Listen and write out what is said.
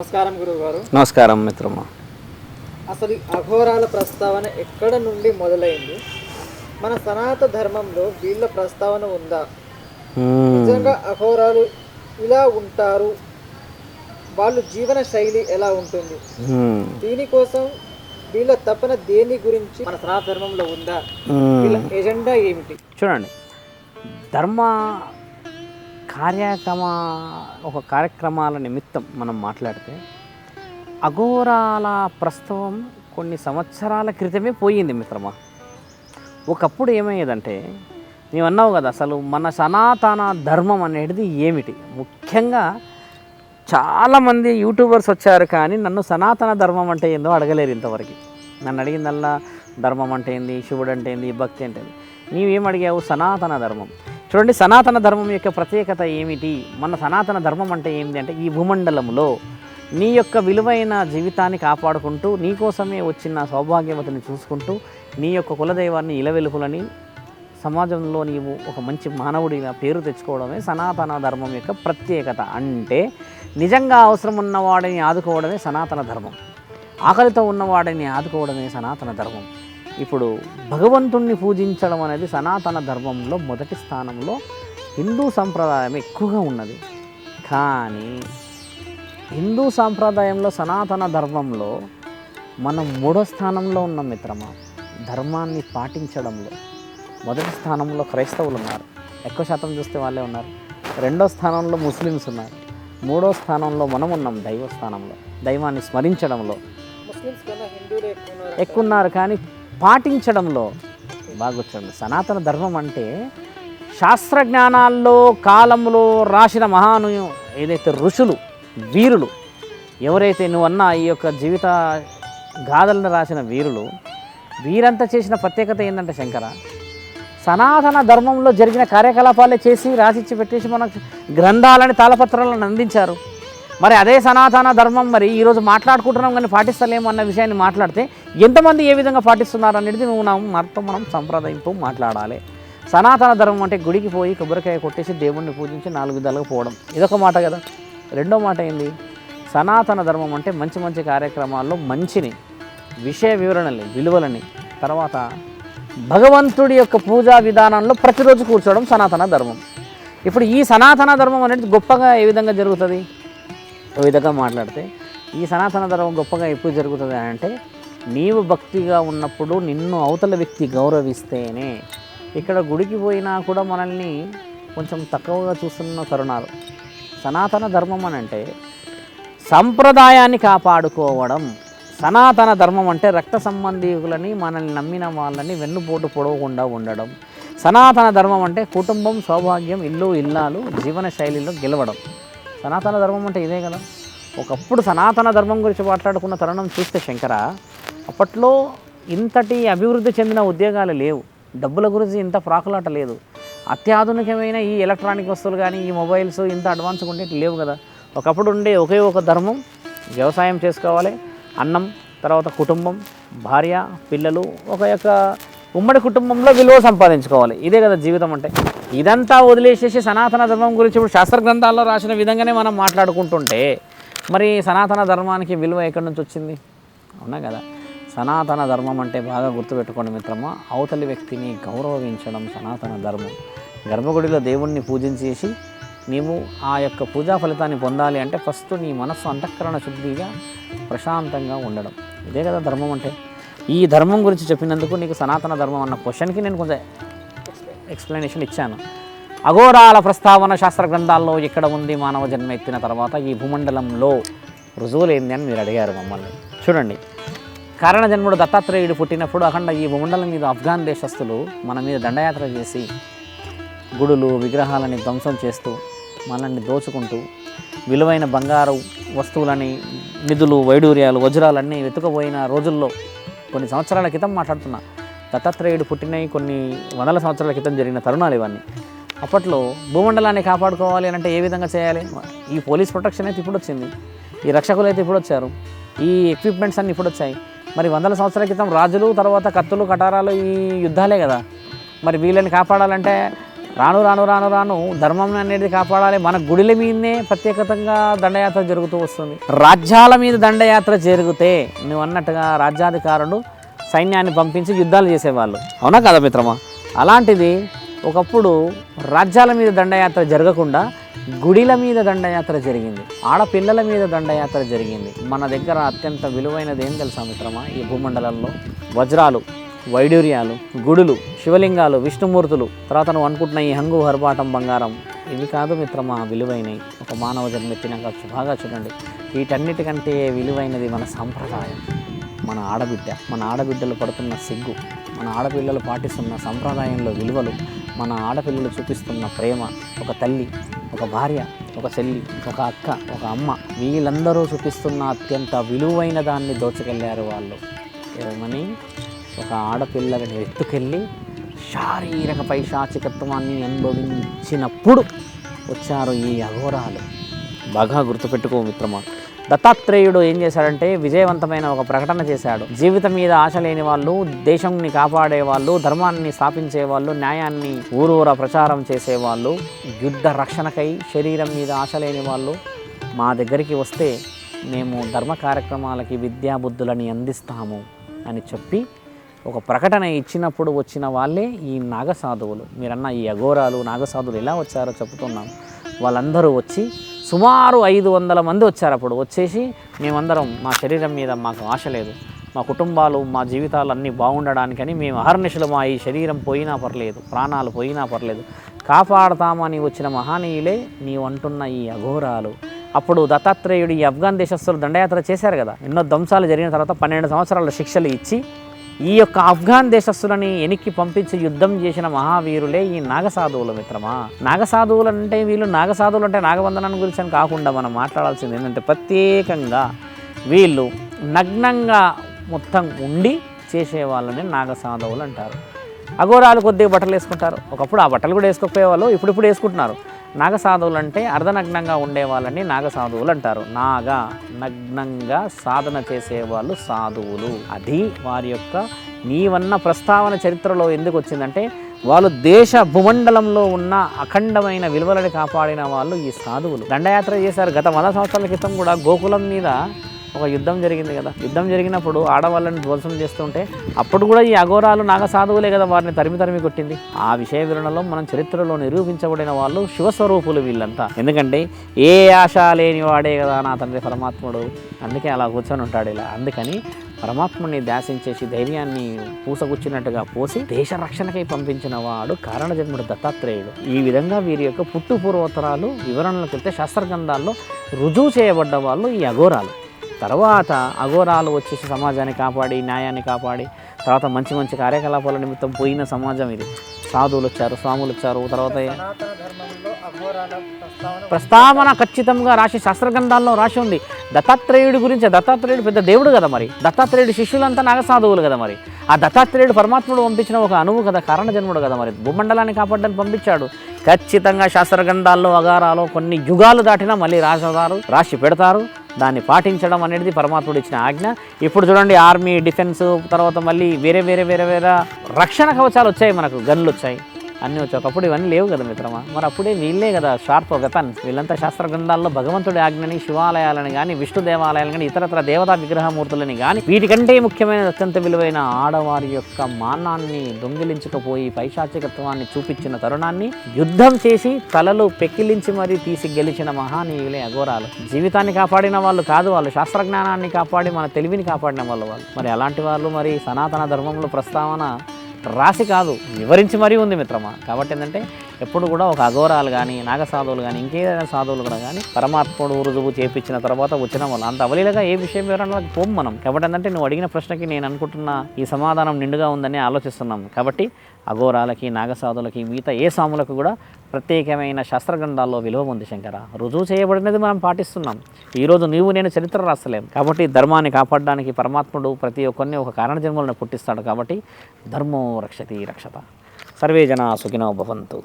నమస్కారం గురువు గారు నమస్కారం మిత్రమా. అసలు అఘోరాల ప్రస్తావన ఎక్కడ నుండి మొదలైంది? మన సనాత ధర్మంలో వీళ్ళ ప్రస్తావన ఉందా. నిజంగా అఘోరాలు ఇలా ఉంటారు? వాళ్ళు జీవన శైలి ఎలా ఉంటుంది. దీనికోసం వీళ్ళ తపన దేని గురించి మన సనాతన ధర్మంలో ఉందా. వీళ్ళ ఎజెండా ఏమిటి? చూడండి. ధర్మ కార్యక్రమ ఒక కార్యక్రమాల నిమిత్తం మనం మాట్లాడితే అఘోరాల ప్రస్తుతం కొన్ని సంవత్సరాల క్రితమే పోయింది మిత్రమా. ఒకప్పుడు ఏమయ్యేదంటే నీవు అన్నావు కదా అసలు మన సనాతన ధర్మం అనేది ఏమిటి? ముఖ్యంగా చాలామంది యూట్యూబర్స్ వచ్చారు కానీ నన్ను సనాతన ధర్మం అంటే ఏందో అడగలేరు ఇంతవరకు. నన్ను అడిగిందల్లా ధర్మం అంటే ఏంది శివుడు అంటే ఏంది భక్తి అంటే ఏంది? నీవేం అడిగావు? సనాతన ధర్మం. చూడండి సనాతన ధర్మం యొక్క ప్రత్యేకత ఏమిటి? మన సనాతన ధర్మం అంటే ఏమిటి అంటే ఈ భూమండలంలో నీ యొక్క విలువైన జీవితాన్ని కాపాడుకుంటూ నీ కోసమే వచ్చిన సౌభాగ్యవతిని చూసుకుంటూ నీ యొక్క కులదైవాన్ని ఇలవెలుపులని సమాజంలో నీవు ఒక మంచి మానవుడిగా పేరు తెచ్చుకోవడమే సనాతన ధర్మం యొక్క ప్రత్యేకత. అంటే నిజంగా అవసరం ఉన్నవాడిని ఆదుకోవడమే సనాతన ధర్మం. ఆకలితో ఉన్నవాడిని ఆదుకోవడమే సనాతన ధర్మం. ఇప్పుడు భగవంతుణ్ణి పూజించడం అనేది సనాతన ధర్మంలో మొదటి స్థానంలో హిందూ సంప్రదాయం ఎక్కువగా ఉన్నది. కానీ హిందూ సాంప్రదాయంలో సనాతన ధర్మంలో మనం మూడో స్థానంలో ఉన్నాం మిత్రమా? ధర్మాన్ని పాటించడంలో. మొదటి స్థానంలో క్రైస్తవులు ఉన్నారు. ఎక్కువ శాతం చూస్తే వాళ్ళే ఉన్నారు. రెండో స్థానంలో ముస్లిమ్స్ ఉన్నారు. మూడో స్థానంలో మనం ఉన్నాం దైవ స్థానంలో. దైవాన్ని స్మరించడంలో. ఎక్కువ ఉన్నారు కానీ పాటించడంలో బాగొచ్చండి. సనాతన ధర్మం అంటే శాస్త్రజ్ఞానాల్లో కాలంలో రాసిన మహాను ఏదైతే ఋషులు వీరులు ఎవరైతే నువ్వు అన్న ఈ యొక్క జీవిత గాథలను రాసిన వీరులు వీరంతా చేసిన ప్రత్యేకత ఏంటంటే శంకర సనాతన ధర్మంలో జరిగిన కార్యకలాపాలే చేసి రాసిచ్చి పెట్టేసి మనకు గ్రంథాలని తాళపత్రాలను అందించారు. మరి అదే సనాతన ధర్మం మరి ఈరోజు మాట్లాడుకుంటున్నాం కానీ పాటిస్తలేము అన్న విషయాన్ని మాట్లాడితే ఎంతమంది ఏ విధంగా పాటిస్తున్నారు అనేది నువ్వు నా మనతో మనం సంప్రదాయంతో మాట్లాడాలి. సనాతన ధర్మం అంటే గుడికి పోయి కొబ్బరికాయ కొట్టేసి దేవుణ్ణి పూజించి నాలుగు విధాలుగా పోవడం. ఇదొక మాట కదా. రెండో మాట ఏంది? సనాతన ధర్మం అంటే మంచి మంచి కార్యక్రమాల్లో మంచిని విషయ వివరణని విలువలని తర్వాత భగవంతుడి యొక్క పూజా విధానంలో ప్రతిరోజు కూర్చోవడం సనాతన ధర్మం. ఇప్పుడు ఈ సనాతన ధర్మం అనేది గొప్పగా ఏ విధంగా జరుగుతుంది? విధంగా మాట్లాడితే ఈ సనాతన ధర్మం గొప్పగా ఎప్పుడు జరుగుతుంది అని అంటే నీవు భక్తిగా ఉన్నప్పుడు నిన్ను అవతల వ్యక్తి గౌరవిస్తేనే. ఇక్కడ గుడికి పోయినా కూడా మనల్ని కొంచెం తక్కువగా చూస్తున్న తరుణాలు. సనాతన ధర్మం అని అంటే సంప్రదాయాన్ని కాపాడుకోవడం. సనాతన ధర్మం అంటే రక్త సంబంధీకులని మనల్ని నమ్మిన వాళ్ళని వెన్నుపోటు పొడవకుండా ఉండడం. సనాతన ధర్మం అంటే కుటుంబం సౌభాగ్యం ఇల్లు ఇల్లాలు జీవన శైలిలో గెలవడం. సనాతన ధర్మం అంటే ఇదే కదా. ఒకప్పుడు సనాతన ధర్మం గురించి మాట్లాడుకున్న తరుణం చూస్తే శంకర అప్పట్లో ఇంతటి అభివృద్ధి చెందిన ఉద్యోగాలు లేవు. డబ్బుల గురించి ఇంత ప్రాకులాట లేదు. అత్యాధునికమైన ఈ ఎలక్ట్రానిక్ వస్తువులు కానీ ఈ మొబైల్స్ ఇంత అడ్వాన్స్గా ఉండేవి లేవు కదా. ఒకప్పుడు ఉండే ఒకే ఒక ధర్మం వ్యవసాయం చేసుకోవాలి. అన్నం తర్వాత కుటుంబం భార్య పిల్లలు ఒక యొక్క ఉమ్మడి కుటుంబంలో విలువ సంపాదించుకోవాలి. ఇదే కదా జీవితం అంటే. ఇదంతా వదిలేసేసి సనాతన ధర్మం గురించి ఇప్పుడు శాస్త్ర గ్రంథాల్లో రాసిన విధంగానే మనం మాట్లాడుకుంటుంటే మరి సనాతన ధర్మానికి విలువ ఎక్కడి నుంచి వచ్చింది? అవునా కదా? సనాతన ధర్మం అంటే బాగా గుర్తుపెట్టుకోండి మిత్రమా. అవతలి వ్యక్తిని గౌరవించడం సనాతన ధర్మం. గర్భగుడిలో దేవుణ్ణి పూజించేసి నీవు ఆ యొక్క పూజా ఫలితాన్ని పొందాలి అంటే ఫస్ట్ నీ మనస్సు అంతఃకరణ శుద్ధిగా ప్రశాంతంగా ఉండడం. ఇదే కదా ధర్మం అంటే. ఈ ధర్మం గురించి చెప్పినందుకు నీకు సనాతన ధర్మం అన్న క్వశ్చన్కి నేను కొంచెం ఎక్స్ప్లెనేషన్ ఇచ్చాను. అఘోరాల ప్రస్తావన శాస్త్ర గ్రంథాల్లో ఎక్కడ ఉంది మానవ జన్మ ఎత్తిన తర్వాత ఈ భూమండలంలో రుజువులు ఏంది అని మీరు అడిగారు మమ్మల్ని. చూడండి. కారణ జన్ముడు దత్తాత్రేయుడు పుట్టినప్పుడు అఖండ ఈ భూమండలం మీద ఆఫ్ఘాన్ దేశస్తులు మన మీద దండయాత్ర చేసి గుడులు విగ్రహాలని ధ్వంసం చేస్తూ మనల్ని దోచుకుంటూ విలువైన బంగారు వస్తువులని నిధులు వైడూర్యాలు వజ్రాలన్నీ వెతుకపోయిన రోజుల్లో కొన్ని సంవత్సరాల క్రితం మాట్లాడుతున్నా. దత్తాత్రేయుడు పుట్టినవి కొన్ని వందల సంవత్సరాల క్రితం జరిగిన తరుణాలు ఇవన్నీ. అప్పట్లో భూమండలాన్ని కాపాడుకోవాలి అని అంటే ఏ విధంగా చేయాలి? ఈ పోలీస్ ప్రొటెక్షన్ అయితే ఇప్పుడు వచ్చింది ఈ రక్షకులు అయితే ఇప్పుడు వచ్చారు ఈ ఎక్విప్మెంట్స్ అన్నీ ఇప్పుడు వచ్చాయి మరి వందల సంవత్సరాల క్రితం రాజులు తర్వాత కత్తులు కటారాలు ఈ యుద్ధాలే కదా. మరి వీళ్ళని కాపాడాలంటే రాను రాను రాను రాను ధర్మం అనేది కాపాడాలి. మన గుడిల మీదనే ప్రత్యేకతంగా దండయాత్ర జరుగుతూ వస్తుంది. రాజ్యాల మీద దండయాత్ర జరిగితే నువ్వు అన్నట్టుగా రాజ్యాధికారులు సైన్యాన్ని పంపించి యుద్ధాలు చేసేవాళ్ళు. అవునా కదా మిత్రమా? అలాంటిది ఒకప్పుడు రాజ్యాల మీద దండయాత్ర జరగకుండా గుడిల మీద దండయాత్ర జరిగింది. ఆడపిల్లల మీద దండయాత్ర జరిగింది. మన దగ్గర అత్యంత విలువైనది ఏం తెలుసా మిత్రమా? ఈ భూమండలంలో వజ్రాలు. వైడూర్యాలు గుడులు శివలింగాలు విష్ణుమూర్తులు. తర్వాత నువ్వు అనుకుంటున్న ఈ హంగు హర్బాటం బంగారం ఇవి కాదు మిత్రమా విలువైనవి. ఒక మానవ జన్మెత్తినాక బాగా చూడండి. వీటన్నిటికంటే విలువైనది మన సాంప్రదాయం మన ఆడబిడ్డ. మన ఆడబిడ్డలు పడుతున్న సిగ్గు మన ఆడపిల్లలు పాటిస్తున్న సంప్రదాయంలో విలువలు మన ఆడపిల్లలు చూపిస్తున్న ప్రేమ. ఒక తల్లి ఒక భార్య ఒక చెల్లి ఒక అక్క ఒక అమ్మ. వీళ్ళందరూ చూపిస్తున్న అత్యంత విలువైన దాన్ని దోచుకెళ్ళారు వాళ్ళు. ఏమని? ఒక ఆడపిల్లని ఎత్తుకెళ్ళి శారీరక పైశాచికత్వాన్ని అనుభవించినప్పుడు వచ్చారు ఈ అఘోరాలు. బాగా గుర్తుపెట్టుకో మిత్రమా. దత్తాత్రేయుడు ఏం చేశాడంటే విజయవంతమైన ఒక ప్రకటన చేశాడు. జీవితం మీద ఆశ లేని వాళ్ళు దేశంని కాపాడే వాళ్ళు ధర్మాన్ని స్థాపించే వాళ్ళు న్యాయాన్ని ఊరూర ప్రచారం చేసేవాళ్ళు యుద్ధ రక్షణకై శరీరం మీద ఆశ లేని వాళ్ళు మా దగ్గరికి వస్తే మేము ధర్మ కార్యక్రమాలకి విద్యాబుద్ధులని అందిస్తాము అని చెప్పి ఒక ప్రకటన ఇచ్చినప్పుడు వచ్చిన వాళ్ళే ఈ నాగసాధువులు. మీరన్న ఈ అఘోరాలు నాగసాధువులు ఎలా వచ్చారో చెప్తున్నాం వాళ్ళందరూ వచ్చి సుమారు ఐదు వందల మంది వచ్చారు అప్పుడు. వచ్చేసి మేమందరం మా శరీరం మీద మాకు ఆశ లేదు. మా కుటుంబాలు మా జీవితాలు అన్నీ బాగుండడానికని మేము అహర్నిశలు మా ఈ శరీరం పోయినా పర్లేదు ప్రాణాలు పోయినా పర్లేదు. కాపాడతామని వచ్చిన మహానీయులే నీవు అంటున్న ఈ అఘోరాలు. అప్పుడు దత్తాత్రేయుడు ఈ ఆఫ్ఘాన్ దేశస్తులు దండయాత్ర చేశారు కదా. ఎన్నో ధ్వంసాలు జరిగిన తర్వాత పన్నెండు సంవత్సరాల శిక్షలు ఇచ్చి ఈ యొక్క ఆఫ్ఘాన్ దేశస్తులని వెనక్కి పంపించి యుద్ధం చేసిన మహావీరులే ఈ నాగసాధువుల మిత్రమా? నాగసాధువులు అంటే వీళ్ళు నాగసాధువులు అంటే నాగబంధనాన్ని గురించి అని కాకుండా మనం మాట్లాడాల్సింది ఏంటంటే ప్రత్యేకంగా వీళ్ళు నగ్నంగా మొత్తం ఉండి చేసే వాళ్ళని నాగసాధువులు అంటారు. అఘోరాలు కొద్దిగా బట్టలు వేసుకుంటారు. ఒకప్పుడు ఆ బట్టలు కూడా వేసుకోకపోయేవాళ్ళు ఇప్పుడు ఇప్పుడు వేసుకుంటున్నారు. నాగసాధువులు అంటే అర్ధనగ్నంగా ఉండే వాళ్ళని నాగసాధువులు అంటారు. నాగ నగ్నంగా సాధన చేసేవాళ్ళు సాధువులు. అది వారి యొక్క నీవన్న ప్రస్తావన చరిత్రలో ఎందుకు వచ్చిందంటే వాళ్ళు దేశ భూమండలంలో ఉన్న అఖండమైన విలువలని కాపాడిన వాళ్ళు ఈ సాధువులు. దండయాత్ర చేశారు గత వంద సంవత్సరాల క్రితం కూడా. గోకులం మీద ఒక యుద్ధం జరిగింది కదా. యుద్ధం జరిగినప్పుడు ఆడవాళ్ళని ధ్వంసం చేస్తుంటే అప్పుడు కూడా ఈ అఘోరాలు నాగసాధువులే కదా వారిని తరిమి తరిమి కొట్టింది. ఆ విషయ వివరణలో మనం చరిత్రలో నిరూపించబడిన వాళ్ళు శివస్వరూపులు వీళ్ళంతా. ఎందుకంటే ఏ ఆశ లేని వాడే కదా నా తండ్రి పరమాత్ముడు. అందుకే అలా కూర్చొని ఉంటాడు ఇలా. అందుకని పరమాత్ముని ధ్యాసించేసి ధైర్యాన్ని పూసగుచ్చినట్టుగా పోసి దేశ రక్షణకై పంపించిన వాడు కారణజన్ముడు దత్తాత్రేయుడు. ఈ విధంగా వీరి యొక్క పుట్టు పూర్వోత్తరాలు వివరణలకు వెళ్తే శాస్త్రగ్రంథాల్లో రుజువు చేయబడ్డ వాళ్ళు ఈ అఘోరాలు. తర్వాత అఘోరాలు వచ్చేసి సమాజాన్ని కాపాడి న్యాయాన్ని కాపాడి తర్వాత మంచి మంచి కార్యకలాపాల నిమిత్తం పోయిన సమాజం ఇది. సాధువులు వచ్చారు స్వాములు వచ్చారు తర్వాత ప్రస్తావన ఖచ్చితంగా రాసి శాస్త్రగ్రంథాల్లో రాసి ఉంది. దత్తాత్రేయుడి గురించి దత్తాత్రేయుడు పెద్ద దేవుడు కదా మరి. దత్తాత్రేయుడి శిష్యులంతా నాగసాధువులు కదా మరి. ఆ దత్తాత్రేయుడు పరమాత్ముడు పంపించిన ఒక అణువు కదా కారణ జన్ముడు కదా మరి. భూమండలాన్ని కాపాడడానికి పంపించాడు. ఖచ్చితంగా శాస్త్రగ్రంథాల్లో అగారాలో కొన్ని యుగాలు దాటినా మళ్ళీ రాసేదారు రాసి పెడతారు. దాన్ని పాటించడం అనేది పరమాత్ముడు ఇచ్చిన ఆజ్ఞ. ఇప్పుడు చూడండి ఆర్మీ డిఫెన్స్ తర్వాత మళ్ళీ వేరే వేరే వేరే వేరే రక్షణ కవచాలు వచ్చాయి మనకు గన్లు వచ్చాయి. అన్నీ వచ్చి ఒకప్పుడు ఇవన్నీ లేవు కదా మిత్రమా? మరి అప్పుడే వీళ్ళే కదా షార్ప్ గతన్ వీళ్ళంతా శాస్త్ర గ్రంథాల్లో భగవంతుడి ఆజ్ఞని శివాలయాలని కానీ విష్ణు దేవాలయాలను కానీ ఇతరతర దేవతా విగ్రహమూర్తులని కానీ వీటికంటే ముఖ్యమైన అత్యంత విలువైన ఆడవారి యొక్క మానాన్ని దొంగిలించకపోయి పైశాచికత్వాన్ని చూపించిన తరుణాన్ని యుద్ధం చేసి తలలు పెక్కిలించి మరీ తీసి గెలిచిన మహానీయులే అఘోరాలు. జీవితాన్ని కాపాడిన వాళ్ళు కాదు వాళ్ళు. శాస్త్రజ్ఞానాన్ని కాపాడి మన తెలివిని కాపాడిన వాళ్ళు వాళ్ళు. మరి అలాంటి వాళ్ళు మరి సనాతన ధర్మంలో ప్రస్తావన రాసి కాదు. వివరించి మరీ ఉంది మిత్రమా? కాబట్టి ఏంటంటే ఎప్పుడు కూడా ఒక అఘోరాలు కానీ నాగసాధువులు కానీ ఇంకేదైనా సాధువులు కూడా కానీ పరమాత్ముడు రుజువు చేపించిన తర్వాత వచ్చిన వాళ్ళు. అంత అవలీలగా ఏ విషయం వివరణ పోం మనం. కాబట్టి ఏంటంటే నువ్వు అడిగిన ప్రశ్నకి నేను అనుకుంటున్న ఈ సమాధానం నిండుగా ఉందని ఆలోచిస్తున్నాం. కాబట్టి అఘోరాలకి నాగసాధులకి మిగతా ఏ సాములకు కూడా ప్రత్యేకమైన శాస్త్రగ్రంథాల్లో విలువ ఉంది శంకర. రుజువు చేయబడినది మనం పాటిస్తున్నాం. ఈరోజు నీవు నేను చరిత్ర రాస్తలేం. కాబట్టి ధర్మాన్ని కాపాడడానికి పరమాత్ముడు ప్రతి ఒక్కరిని ఒక కారణ జన్మలను పుట్టిస్తాడు కాబట్టి ధర్మో రక్షతి రక్షత. సర్వే జనా సుఖినో భవంతు.